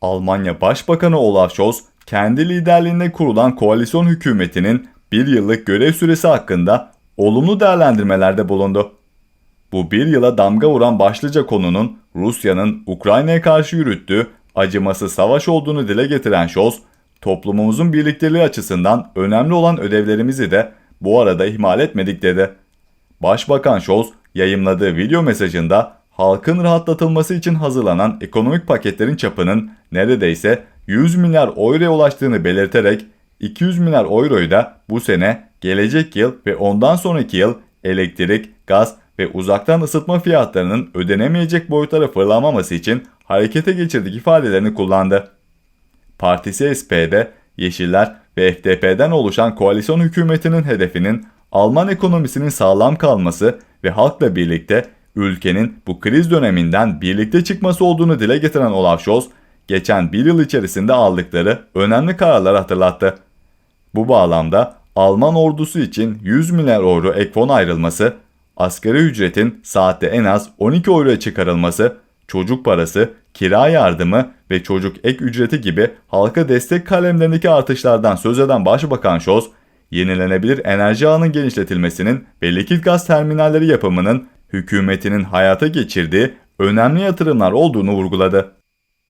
Almanya Başbakanı Olaf Scholz, kendi liderliğinde kurulan koalisyon hükümetinin bir yıllık görev süresi hakkında olumlu değerlendirmelerde bulundu. Bu bir yıla damga vuran başlıca konunun Rusya'nın Ukrayna'ya karşı yürüttüğü acımasız savaş olduğunu dile getiren Scholz, toplumumuzun birlikteliği açısından önemli olan ödevlerimizi de bu arada ihmal etmedik dedi. Başbakan Scholz yayımladığı video mesajında halkın rahatlatılması için hazırlanan ekonomik paketlerin çapının neredeyse 100 milyar euroya ulaştığını belirterek 200 milyar euroyu da bu sene, gelecek yıl ve ondan sonraki yıl elektrik, gaz ve uzaktan ısıtma fiyatlarının ödenemeyecek boyutlara fırlamaması için harekete geçirdik ifadelerini kullandı. Partisi SPD, Yeşiller ve FDP'den oluşan koalisyon hükümetinin hedefinin Alman ekonomisinin sağlam kalması ve halkla birlikte ülkenin bu kriz döneminden birlikte çıkması olduğunu dile getiren Olaf Scholz, geçen bir yıl içerisinde aldıkları önemli kararları hatırlattı. Bu bağlamda Alman ordusu için 100 milyar euro ek fon ayrılması, asgari ücretin saatte en az 12 euroya çıkarılması, çocuk parası, kira yardımı ve çocuk ek ücreti gibi halka destek kalemlerindeki artışlardan söz eden Başbakan Scholz, yenilenebilir enerji ağının genişletilmesinin ve likit gaz terminalleri yapımının hükümetinin hayata geçirdiği önemli yatırımlar olduğunu vurguladı.